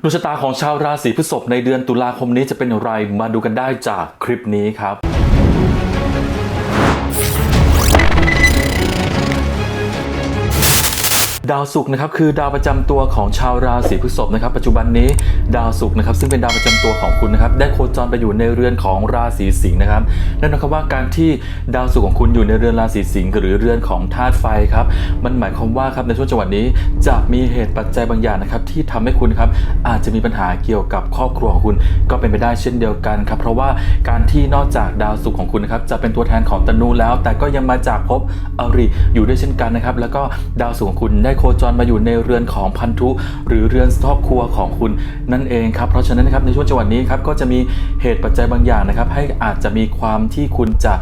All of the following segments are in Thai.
ดวงชะตาของชาวราศีพฤษภในเดือนตุลาคมนี้จะเป็นอย่างไรมาดูกันได้จากคลิปนี้ครับ ดาวศุกร์นะครับคือดาวประจำตัวของชาวราศีพฤษภนะครับปัจจุบันนี้ดาวศุกร์นะครับซึ่งเป็นดาวประจำตัวของคุณนะครับได้โคจรไปอยู่ในเรือนของราศีสิงห์นะครับนั่นหมายความว่าการที่ดาวศุกร์ของคุณอยู่ในเรือนราศีสิงห์หรือเรือนของธาตุไฟครับมันหมายความว่าครับในช่วงจังหวะนี้จะมีเหตุปัจจัยบางอย่างนะครับที่ทำให้คุณครับอาจจะมีปัญหาเกี่ยวกับครอบครัวของคุณก็เป็นไปได้เช่นเดียวกันครับเพราะว่าการที่นอกจากดาวศุกร์ของคุณนะครับจะเป็นตัวแทนของตนูแล้ว แต่ก็ยังมาจากภพอริอยู่ด้วยเช่นกันนะครับแล้วก็ดาวศุกร์ของคุณได้โคคจรมาอยู่ในเรือนของพันธุ หรือเรือนครอบครัวของคุณนั่นเองครับเพราะฉะนั้นนะครับในช่วงจังหวะนี้ครับก็จะมีเหตุปัจจัยบางอย่างนะครับ ให้อาจจะมีความที่คุณจะ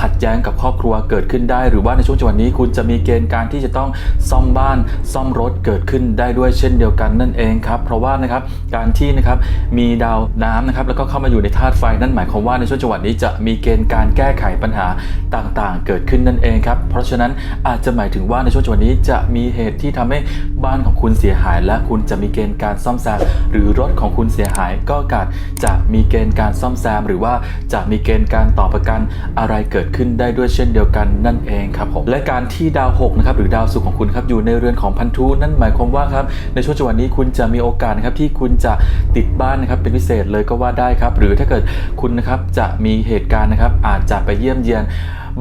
ขัดแย้งกับครอบครัวเกิดขึ้นได้ หรือว่าในช่วงจังหวะนี้คุณจะมีเกณฑ์การที่จะต้องซ่อมบ้านซ่อมรถเกิดขึ้นได้ด้วยเช่นเดียวกันนั่นเองครับเพราะว่านะครับการที่นะครับมีดาวน้ำนะครับแล้วก็เข้ามาอยู่ในธาตุไฟนั่นหมายความว่าในช่วงจังหวะนี้จะมีเกณฑ์การแก้ไขปัญหาต่างๆ เกิดขึ้นนั่นเองครับเพราะฉะนั้นอาจจะหมายถึงว่าในช่วงจังหวะนี้จะมีเหตุที่ทำให้บ้านของคุณเสียหาย และคุณจะมีเกณฑ์การซ่อมแซม หรือรถของคุณเสียหาย ก็อาจจะมีเกณฑ์การซ่อมแซม หรือว่าจะมีเกณฑ์การต่อประกันอะไรเกิดขึ้นได้ด้วยเช่นเดียวกันนั่นเองครับผมและการที่ดาวหกนะครับหรือดาวศุกร์ของคุณครับอยู่ในเรือนของพันธุนั่นหมายความว่าครับในช่วงจังหวะนี้คุณจะมีโอกาสครับที่คุณจะติดบ้านนะครับเป็นพิเศษเลยก็ว่าได้ครับ หรือถ้าเกิดคุณนะครับจะมีเหตุการณ์นะครับอาจจะไปเยี่ยมเยียน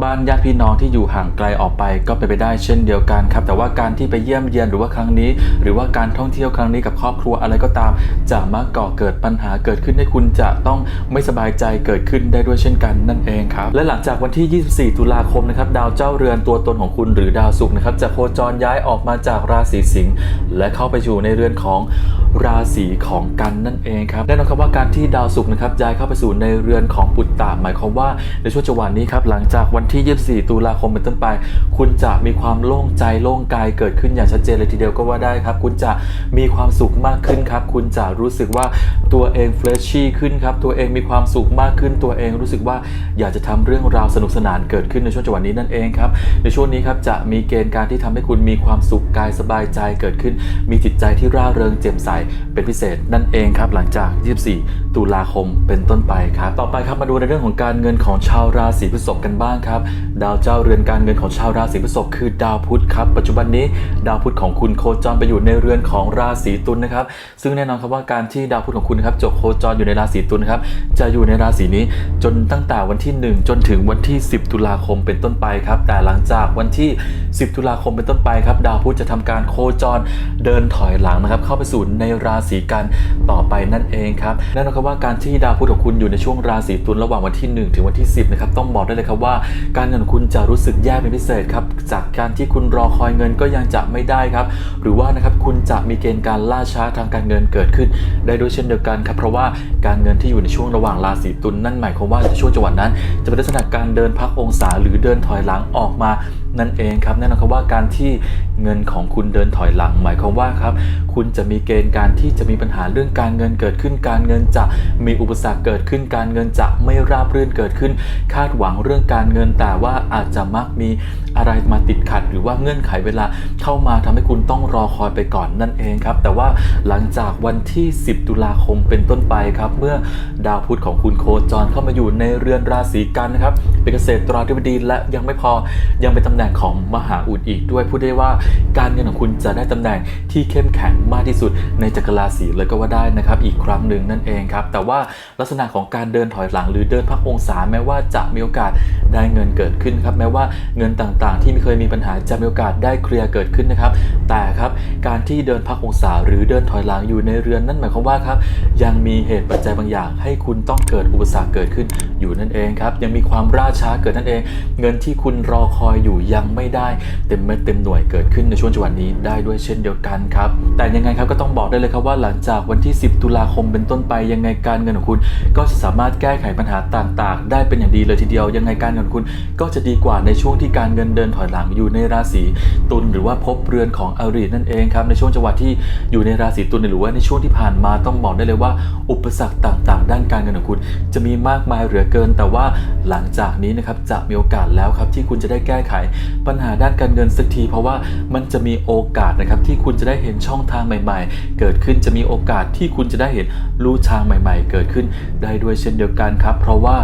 บ้านญาติพี่น้องที่อยู่ห่างไกลออกไปก็เป็นไปได้เช่นเดียวกันครับ แต่ว่าการที่ไปเยี่ยมเยียนหรือว่าครั้งนี้ หรือว่าการท่องเที่ยวครั้งนี้กับครอบครัวอะไรก็ตาม จะมาก่อเกิดปัญหาเกิดขึ้นให้คุณจะต้องไม่สบายใจเกิดขึ้นได้ด้วยเช่นกันนั่นเองครับ และหลังจากวันที่ 24 ตุลาคมนะครับดาวเจ้าเรือนตัวตนของคุณหรือดาวศุกร์นะครับจะโคจรย้ายออกมาจากราศีสิงห์และเข้าไปอยู่ในเรือนของ ราศีของกันนั่นเองครับแน่นอนครับว่าการที่ดาวศุกร์นะครับย้ายเข้าไปสู่ในเรือนของปุตตะหมายความว่าในช่วงจังหวะนี้ครับหลังจากวันที่ 24 ตุลาคมเป็นต้นไป คุณจะมีความโล่งใจโล่งกายเกิดขึ้นอย่างชัดเจนเลยทีเดียวก็ว่าได้ครับคุณจะมีความสุขมากขึ้นครับคุณจะรู้สึกว่าตัวเองเฟรชชี่ขึ้นครับตัวเองมีความสุขมากขึ้นตัวเองรู้สึกว่าอยากจะทำเรื่องราวสนุกสนานเกิดขึ้นในช่วงจังหวะนี้นั่นเองครับในช่วงนี้ครับจะมีเกณฑ์การที่ทำให้คุณมีความสุขกายสบายใจเกิดขึ้น มีจิตใจที่ร่าเริงแจ่มใสเป็นพิเศษนั่นเองครับหลังจาก 24 ตุลาคมเป็นต้นไปครับ ต่อไปครับมาดูในเรื่องของการเงินของชาวราศีพฤษภกันบ้างครับ ดาวเจ้าเรือนการเงินของชาวราศีพฤษภคือดาวพุธครับ ปัจจุบันนี้ดาวพุธของคุณโคจรไปอยู่ในเรือนของราศีตุลนะครับ ซึ่งแน่นอนครับว่าการที่ดาวพุธของคุณนะครับจบโคจรอยู่ในราศีตุลครับจะอยู่ในราศีนี้จนตั้งแต่วันที่ 1 จนถึงวันที่ 10 ตุลาคมเป็นต้นไปครับ แต่หลังจากวันที่ 10 ตุลาคมเป็นต้นไปครับ ดาวพุธจะทำการโคจรเดินถอยหลังนะครับ เข้าไปสู่ในราศีกันต่อไปนั่นเองครับแน่นอนครับว่าการที่ดาวพุธของคุณอยู่ในช่วงราศีตุลระหว่างวันที่ 1 ถึงวันที่ 10นะครับต้องบอกได้เลยครับว่า การเงินของคุณจะรู้สึกแย่เป็นพิเศษครับจากการที่คุณรอคอยเงินก็ยังจะไม่ได้ครับหรือว่านะครับคุณจะมีเกณฑ์การล่าช้าทางการเงินเกิดขึ้น ได้ด้วยเช่นเดียวกันครับเพราะว่าการเงินที่อยู่ในช่วงระหว่างราศีตุลนั่นหมายความว่าในช่วงจังหวะนั้น จะเป็นลักษณะการเดินพักองศาหรือเดินถอยหลังออกมานั่นเองครับแน่นอนครับว่าการที่เงินของคุณเดินถอยหลัง หมายความว่าครับ คุณจะมีเกณฑ์การที่จะมีปัญหาเรื่องการเงินเกิดขึ้น การเงินจะมีอุปสรรคเกิดขึ้น การเงินจะไม่ราบรื่นเกิดขึ้น คาดหวังเรื่องการเงินแต่ว่าอาจจะมักมีอะไรมาติดขัด หรือว่าเงื่อนไขเวลาเข้ามาทำให้คุณต้องรอคอยไปก่อนนั่นเองครับ แต่ว่าหลังจากวันที่ 10 ตุลาคมเป็นต้นไปครับ เมื่อดาวพุธของคุณโคจรเข้ามาอยู่ในเรือนราศีกันนะครับเป็นเกษตราธิบดีและยังไม่พอยังเป็นตำแหน่งของมหาอุดอีกด้วยพูดได้ว่าการเงินของคุณจะได้ตำแหน่งที่เข้มแข็งมากที่สุดในจักรราศีเลยก็ว่าได้นะครับ อีกครั้งหนึ่งนั่นเองครับ แต่ว่าลักษณะของการเดินถอยหลังหรือเดินพักองศาแม้ว่าจะมีโอกาสได้เงินเกิดขึ้นครับแม้ว่าเงินต่างๆ ที่ไม่เคยมีปัญหาจะมีโอกาสได้เคลียร์เกิดขึ้นนะครับ แต่ครับการที่เดินพักองศาหรือเดินถอยหลังอยู่ในเรือนนั่นหมายความว่าครับยังมีเหตุปัจจัยบางอย่าง ให้คุณต้องเกิดอุปสรรคเกิดขึ้นอยู่นั่นเองครับยังมีความล่าช้าเกิดนั่นเอง เงินที่คุณรอคอยอยู่ยังไม่ได้เต็มเม็ดเต็มหน่วยเกิดขึ้นในช่วงจังหวะนี้ได้ด้วยเช่นเดียวกันครับ แต่ยังไงครับก็ต้องบอกได้เลยครับว่าหลังจากวันที่ 10 ตุลาคมเป็นต้นไปยังไงการเงินของคุณ ก็จะสามารถแก้ไขปัญหาต่างๆ ได้เป็นอย่างดีเลยทีเดียว ยังไงการเงินของคุณก็จะดีกว่าในช่วงที่การเงินเดินถอยหลังอยู่ในราศีตุลหรือว่าภพเรือนของอรินั่นเองครับในช่วงจังหวะที่อยู่ในราศีตุลหรือว่าในช่วงที่ผ่านมาต้องบอกได้เลยว่า อุปสรรคต่างๆ ด้านการเงินของคุณ จะมีมากมายเหลือเกิน แต่ว่าหลังจากนี้นะครับจะมีโอกาสแล้วครับที่คุณจะได้แก้ไขปัญหาด้านการเงินสักทีเพราะว่า มันจะมีโอกาสนะครับที่คุณจะได้เห็นช่องทางใหม่ ๆ เกิดขึ้นจะมีโอกาสที่คุณจะได้เห็นลู่ทางใหม่ ๆ เกิดขึ้นได้ด้วยเช่นเดียวกันครับ เพราะว่า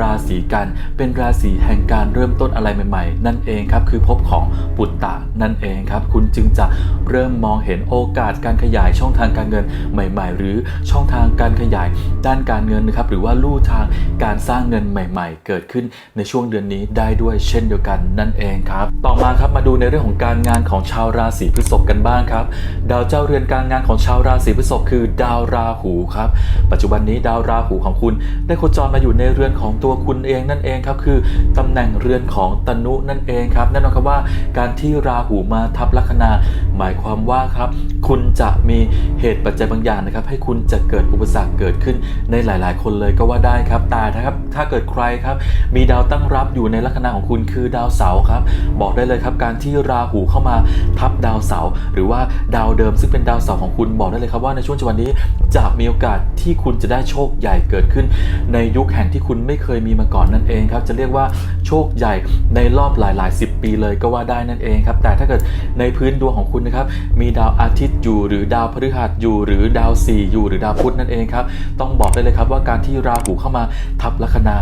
ราศีกันเป็นราศีแห่งการเริ่มต้นอะไรใหม่ ๆ นั่นเองครับคือภพของปุตตะนั่นเองครับ คุณจึงจะเริ่มมองเห็นโอกาสการขยายช่องทางการเงินใหม่ ๆ หรือช่องทางการขยายด้านการเงินนะครับหรือว่าลู่ทางการสร้างเงินใหม่ ๆ เกิดขึ้นในช่วงเดือนนี้ได้ด้วยเช่นเดียวกันนั่นเองครับ ต่อมาครับมาดูในเรื่องของการงานของชาวราศีพฤษภกันบ้างครับ ดาวเจ้าเรือนการงานของชาวราศีพฤษภคือ ดาวราหูครับ ปัจจุบันนี้ดาวราหูของคุณ ได้โคจรมาอยู่ในเรือนของตัวคุณเองนั่นเองครับคือตำแหน่งเรือนของตนุนั่นเองครับแน่นอนครับว่าการที่ราหูมาทับลัคนา หมายความว่าครับ คุณจะมีเหตุปัจจัยบางอย่างนะครับ ให้คุณจะเกิดอุปสรรคเกิดขึ้นในหลาย ๆ คนเลยก็ว่าได้ครับแต่ถ้าครับถ้าเกิดใครครับมีดาวตั้งรับอยู่ในลัคนาของคุณคือดาวเสาร์ครับ บอกได้เลยครับการที่ราหูเข้ามาทับดาวเสาร์หรือว่าดาวเดิมซึ่งเป็นดาวเสาร์ของคุณบอกได้เลยครับว่าในช่วงจังหวะนี้จะมีโอกาสที่คุณจะได้โชคใหญ่เกิดขึ้น ในยุคแห่งที่คุณไม่เคยมีมาก่อนนั่นเองครับจะเรียกว่า โชคใหญ่ในรอบหลายๆ 10 ปีเลยก็ว่าได้นั่นเองครับ แต่ถ้าเกิดในพื้นดวงของคุณนะครับ มีดาวอาทิตย์อยู่หรือดาวพฤหัสอยู่หรือดาวสี่อยู่หรือดาวพุธนั่นเองครับ ต้องบอกได้เลยครับว่าการที่ราหูเข้ามาทับลัคนา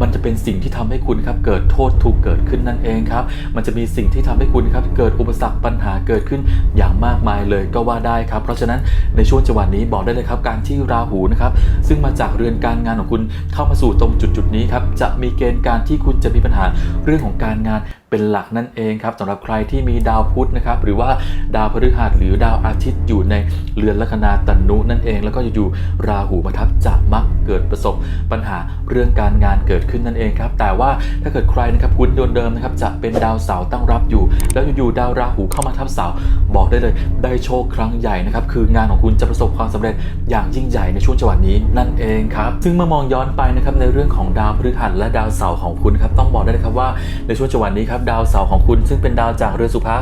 มันจะเป็นสิ่งที่ทำให้คุณครับเกิดโทษทุกเกิดขึ้นนั่นเองครับ มันจะมีสิ่งที่ทำให้คุณครับเกิดอุปสรรคปัญหาเกิดขึ้นอย่างมากมายเลยก็ว่าได้ครับ เพราะฉะนั้นในช่วงจังหวะนี้บอกได้เลยครับ การที่ราหูนะครับซึ่งมาจากเรือนการงานของคุณเข้ามาสู่ตรงจุดจุดๆนี้ครับจะมีเกณฑ์การที่คุณจะมีปัญหาเรื่องของการงาน เป็นหลักนั่นเองครับสำหรับใครที่มีดาวพุธนะครับหรือว่าดาวพฤหัสหรือดาวอาทิตย์อยู่ในเรือนลัคนาตนุนั่นเอง แล้วก็อยู่ๆราหูมาทับจะมักเกิดประสบปัญหาเรื่องการงานเกิดขึ้นนั่นเองครับแต่ว่าถ้าเกิดใครนะครับคุณเดิมๆนะครับจะเป็นดาวเสาร์ตั้งรับอยู่ แล้วอยู่ๆดาวราหูเข้ามาทับเสาร์บอกได้เลยได้โชคครั้งใหญ่นะครับคืองานของคุณจะประสบความสำเร็จอย่างยิ่งใหญ่ในช่วงจังหวะนี้นั่นเองครับซึ่งเมื่อมองย้อนไปนะครับในเรื่องของดาวพฤหัสและดาวเสาร์ของคุณครับต้องบอกได้เลยครับว่าในช่วงจังหวะนี้ครับดาวเสาร์ของคุณซึ่งเป็นดาวจากเรือนสุภะ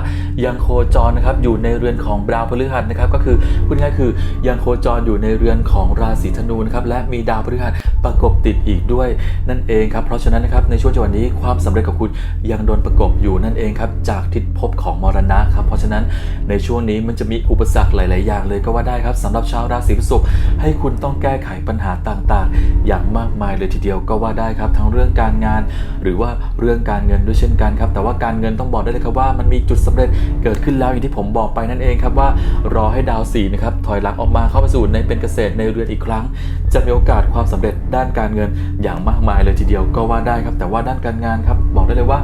ยังโคจรนะครับอยู่ในเรือนของดาวพฤหัสนะครับก็คือพูดง่ายคือยังโคจรอยู่ในเรือนของราศีธนูนะครับและมีดาวพฤหัสประกบติดอีกด้วยนั่นเองครับเพราะฉะนั้นนะครับในช่วงจังหวะนี้ความสำเร็จของคุณยังโดนประกบอยู่นั่นเองครับจากทิศภพของมรณะครับเพราะฉะนั้นในช่วงนี้มันจะมีอุปสรรคหลาย ๆ อย่างเลยก็ว่าได้ครับสำหรับชาวราศีพฤษภให้คุณต้องแก้ไขปัญหาต่าง ๆ อย่างมากมายเลยทีเดียวก็ว่าได้ครับทั้งเรื่องการงาน หรือว่าเรื่องการเงินด้วยเช่นกันครับแต่ว่าการเงินต้องบอกได้เลยครับว่ามันมีจุดสำเร็จเกิดขึ้นแล้วอย่างที่ผมบอกไปนั่นเองครับว่ารอให้ดาวสีนะครับถอยหลังออกมาเข้าไปสู่ในเป็นเกษตรในเรือนอีกครั้ง จะมีโอกาสความสำเร็จด้านการเงินอย่างมากมายเลยทีเดียวก็ว่าได้ครับแต่ว่าด้านการงานครับบอกได้เลยว่า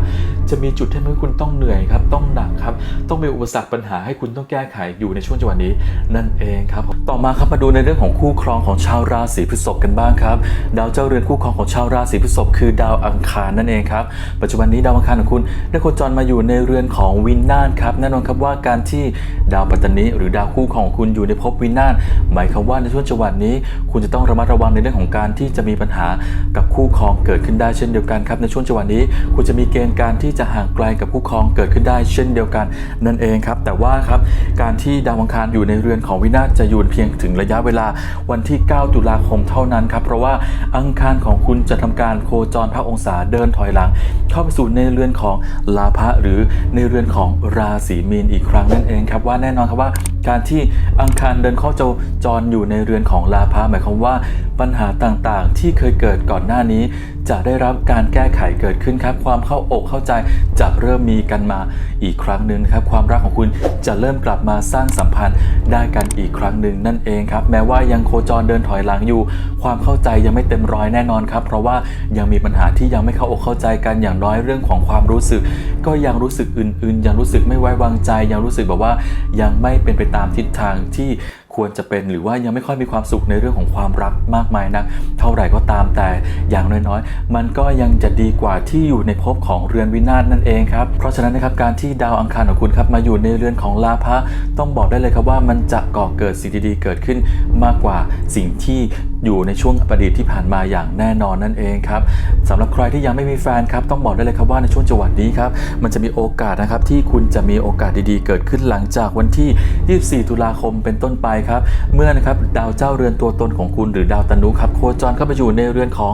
จะมีจุดที่ทำให้คุณต้องเหนื่อยครับ ต้องหนักครับ ต้องมีอุปสรรคปัญหาให้คุณต้องแก้ไขอยู่ในช่วงจังหวะนี้ นั่นเองครับ ต่อมาครับมาดูในเรื่องของคู่ครองของชาวราศีพฤษภกันบ้างครับ ดาวเจ้าเรือนคู่ครองของชาวราศีพฤษภคือดาวอังคารนั่นเองครับ ปัจจุบันนี้ดาวอังคารของคุณได้โคจรมาอยู่ในเรือนของวินนาศครับแน่นอนครับว่าการที่ดาวปัตตนิหรือดาวคู่ของคุณอยู่ในภพวินาศหมายความว่าในช่วงจังหวะนี้ คุณจะต้องระมัดระวังในเรื่องของการที่จะมีปัญหากับคู่ครองเกิดขึ้นได้เช่นเดียวกันครับในช่วงจังหวะนี้ คุณจะมีเกณฑ์การที่จะห่างไกลกับคู่ครองเกิดขึ้นได้เช่นเดียวกันนั่นเองครับ แต่ว่าครับการที่ดาวอังคารอยู่ในเรือนของวินาศจะอยู่เพียงถึงระยะเวลาวันที่ 9 ตุลาคมเท่านั้นครับ เพราะว่าอังคารของคุณจะทำการโคจรพระองศาเดินถอยหลัง เข้าไปสู่ในเรือนของลาภะหรือในเรือนของราศีมีนอีกครั้งนั่นเองครับว่าแน่นอนครับว่าการที่อังคารเดินเข้าโจจรอยู่ในเรือนของลาภะหมายความว่าปัญหาต่างๆ ที่เคยเกิดก่อนหน้านี้ จะได้รับการแก้ไขเกิดขึ้นครับความเข้าอกเข้าใจจะเริ่มมีกันมาอีกครั้งหนึ่งครับความรักของคุณจะเริ่มกลับมาสร้างสัมพันธ์ได้กันอีกครั้งหนึ่งนั่นเองครับแม้ว่ายังโคจรเดินถอยหลังอยู่ ความเข้าใจยังไม่เต็มร้อยแน่นอนครับ เพราะว่ายังมีปัญหาที่ยังไม่เข้าอกเข้าใจกันอย่างน้อยเรื่องของความรู้สึก ก็ยังรู้สึกอื่นๆ ยังรู้สึกไม่ไว้วางใจ ยังรู้สึกแบบว่ายังไม่เป็นไปตามทิศทางที่ ควรจะเป็นหรือว่ายังไม่ค่อยมีความสุขในเรื่องของความรักมากมายนัก เท่าไหร่ก็ตามแต่อย่างน้อยๆ มันก็ยังจะดีกว่าที่อยู่ในภพของเรือนวินาศนั่นเองครับเพราะฉะนั้นนะครับการที่ดาวอังคารของคุณครับมาอยู่ในเรือนของลาภะต้องบอกได้เลยครับว่ามันจะก่อเกิดสิ่งดีๆเกิดขึ้นมากกว่าสิ่งที่อยู่ในช่วงอดีตที่ผ่านมาอย่างแน่นอนนั่นเองครับสำหรับใครที่ยังไม่มีแฟนครับต้องบอกได้เลยครับว่าในช่วงจังหวะนี้ครับมันจะมีโอกาสนะครับที่คุณจะมีโอกาสดีๆ เกิดขึ้นหลังจากวันที่ 24 ตุลาคมเป็นต้นไปครับเมื่อนะครับดาวเจ้าเรือนตัวตนของคุณหรือดาวตนุครับโคจรเข้าไปอยู่ในเรือนของ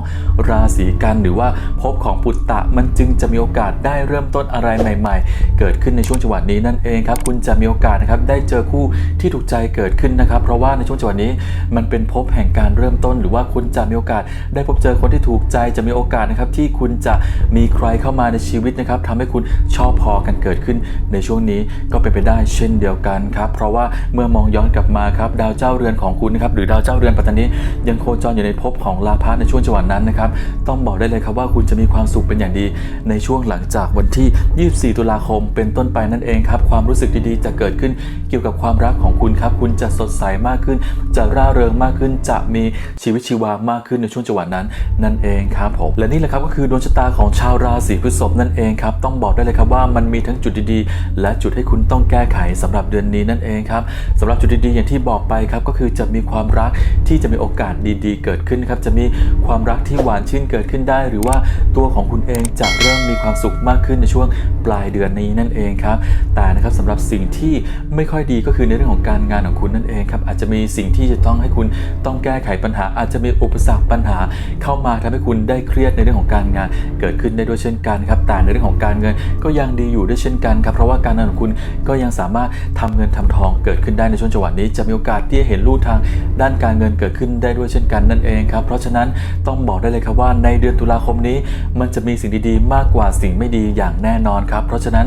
ราศีกันหรือว่าภพของปุตตะมันจึงจะมีโอกาสได้เริ่มต้นอะไรใหม่ ๆ เกิดขึ้นในช่วงจังหวะนี้นั่นเองครับคุณจะมีโอกาสนะครับได้เจอคู่ที่ถูกใจเกิดขึ้นนะครับ เพราะว่าในช่วงจังหวะนี้มันเป็นภพแห่งการเริ่มต้น หรือว่าคุณจะมีโอกาส ได้พบเจอคนที่ถูกใจจะมีโอกาสนะครับที่คุณจะมีใครเข้ามาในชีวิตนะครับทำให้คุณชอบพอกันเกิดขึ้นในช่วงนี้ก็เป็นไปได้เช่นเดียวกันครับเพราะว่าเมื่อมองย้อนกลับมาครับดาวเจ้าเรือนของคุณนะครับหรือดาวเจ้าเรือนปัตตานียังโคจรอยู่ในภพของลาภะในช่วงจังหวะนั้นนะครับต้องบอกได้เลยครับว่าคุณจะมีความสุขเป็นอย่างดี ในช่วงหลังจากวันที่ 24 ตุลาคม เป็นต้นไปนั่นเองครับความรู้สึกดีๆ จะเกิดขึ้นเกี่ยวกับความรักของคุณครับคุณจะสดใสมากขึ้น จะร่าเริงมากขึ้น จะมีชีวิตชีวามากขึ้นในช่วงจังหวะนั้นนั่นเองครับผมและนี่แหละครับก็คือดวงชะตาของชาวราศีพฤษภนั่นเองครับต้องบอกได้เลยครับว่ามันมีทั้งจุดดีๆ และจุดให้คุณต้องแก้ไขสำหรับเดือนนี้นั่นเองครับสำหรับจุดดีๆอย่างที่บอกไปครับก็คือจะมีความรักที่จะมีโอกาสดีๆ เกิดขึ้นครับจะมีความรักที่หวานชื่นเกิดขึ้นได้ หรือว่าตัวของคุณเองจะเริ่มมีความสุขมากขึ้นในช่วงปลายเดือนนี้นั่นเองครับแต่นะครับสำหรับสิ่งที่ไม่ค่อยดีก็คือในเรื่องของการงานของคุณนั่นเองครับอาจจะมีสิ่งที่จะต้องให้คุณต้องแก้ไขปัญหา อาจจะมีอุปสรรคปัญหา เข้ามาทำให้คุณได้เครียดในเรื่องของการงานเกิดขึ้นได้ด้วยเช่นกันครับแต่ในเรื่องของการเงินก็ยังดีอยู่ด้วยเช่นกันครับเพราะว่าการงินของคุณก็ยังสามารถทำเงินทำทองเกิดขึ้นได้ในช่วงจังหวะนี้จะมีอกาสที่จะเห็นลู่ทางด้านการเงินเกิดขึ้นได้ด้วยเช่นกันนั่นเองครับ เพราะฉะนั้นต้องบอกได้เลยครับว่าในเดือนตุลาคมนี้ มันจะมีสิ่งดีๆ มากกว่าสิ่งไม่ดีอย่างแน่นอนครับ เพราะฉะนั้น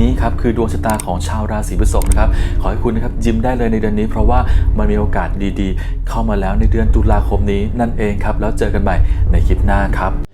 นี้ครับคือดวงชะตาของชาวราศีพฤษภนะครับ ขอให้คุณนะครับยิ้มได้เลยในเดือนนี้ เพราะว่ามันมีโอกาสดีๆ เข้ามาแล้วในเดือนตุลาคมนี้นั่นเองครับ แล้วเจอกันใหม่ในคลิปหน้าครับ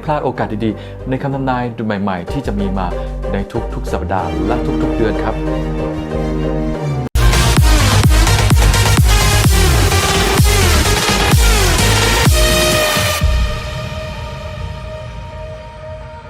พลาดโอกาสดีๆ ในคำทำนายใหม่ ๆ ที่จะมีมาในทุกๆ สัปดาห์และทุกๆ เดือนครับ